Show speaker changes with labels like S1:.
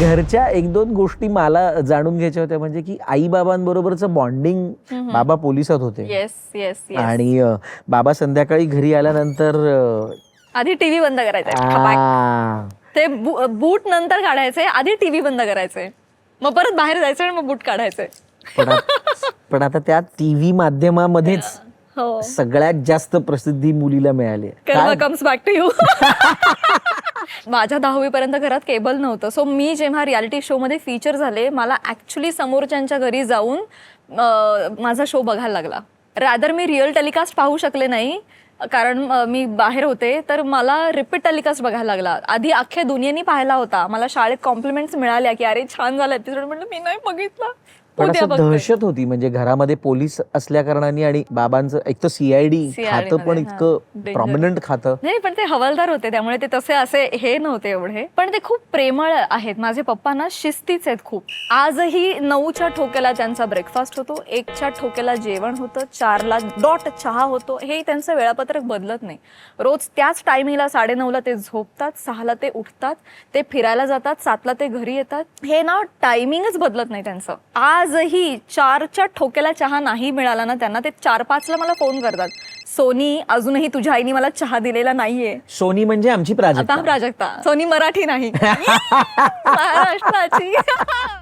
S1: घरच्या एक दोन गोष्टी मला जाणून घ्यायच्या होत्या. म्हणजे की आई बाबांबरोबरचं बॉन्डिंग बाबा पोलिसात होते.
S2: येस येस येस
S1: आणि बाबा संध्याकाळी घरी आल्यानंतर
S2: आधी टीव्ही बंद करायचा. ते बूट नंतर काढायचे आधी टीव्ही बंद करायचे. मग परत बाहेर जायचं आणि मग बूट काढायचे.
S1: पण आता त्या टीव्ही माध्यमामध्येच
S2: हो.
S1: सगळ्यात जास्त प्रसिद्धी मुलीला मिळाली
S2: कम्स बॅक टू यू माझ्या दहावीपर्यंत घरात केबल नव्हतं. सो मी जेव्हा रियालिटी शोमध्ये फीचर झाले मला ॲक्च्युली समोरच्यांच्या घरी जाऊन माझा शो बघायला लागला. रॅदर मी रिअल टेलिकास्ट पाहू शकले नाही. कारण मी बाहेर होते तर मला रिपीट टेलिकास्ट बघायला लागला. आधी अख्ख्या दुनियेनी पाहिला होता. मला शाळेत कॉम्प्लिमेंट्स मिळाल्या की अरे छान झाला एपिसोड म्हटलं मी नाही बघितला.
S1: पण असं दहशत होती. म्हणजे घरामध्ये पोलीस असल्या कारणाने आणि बाबांचं एक तर सीआयडी खातं पण इतकं. प्रॉमिनंट खातं.
S2: नाही पण ते हवालदार होते. त्यामुळे ते तसे असे हे नव्हते एवढे. पण ते खूप प्रेमळ आहेत. माझे पप्पा ना शिस्तीच आहेत खूप. आजही नऊच्या ठोक्याला त्यांचा ब्रेकफास्ट होतो एकच्या ठोक्याला जेवण होतं चारला डॉट चहा होतो हे त्यांचं वेळापत्रक बदलत नाही. रोज त्याच टायमिंगला साडेनऊला ते झोपतात सहाला ते उठतात ते फिरायला जातात सातला ते घरी येतात. हे ना टायमिंगच बदलत नाही त्यांचं. आजही चारच्या ठोक्याला चहा नाही मिळाला ना त्यांना ते चार पाचला मला फोन करतात. सोनी अजूनही तुझ्या आईने मला चहा दिलेला नाहीये.
S1: सोनी म्हणजे आमची प्राजक्ता.
S2: प्राजक्ता. सोनी मराठी नाही. महाराष्ट्राची.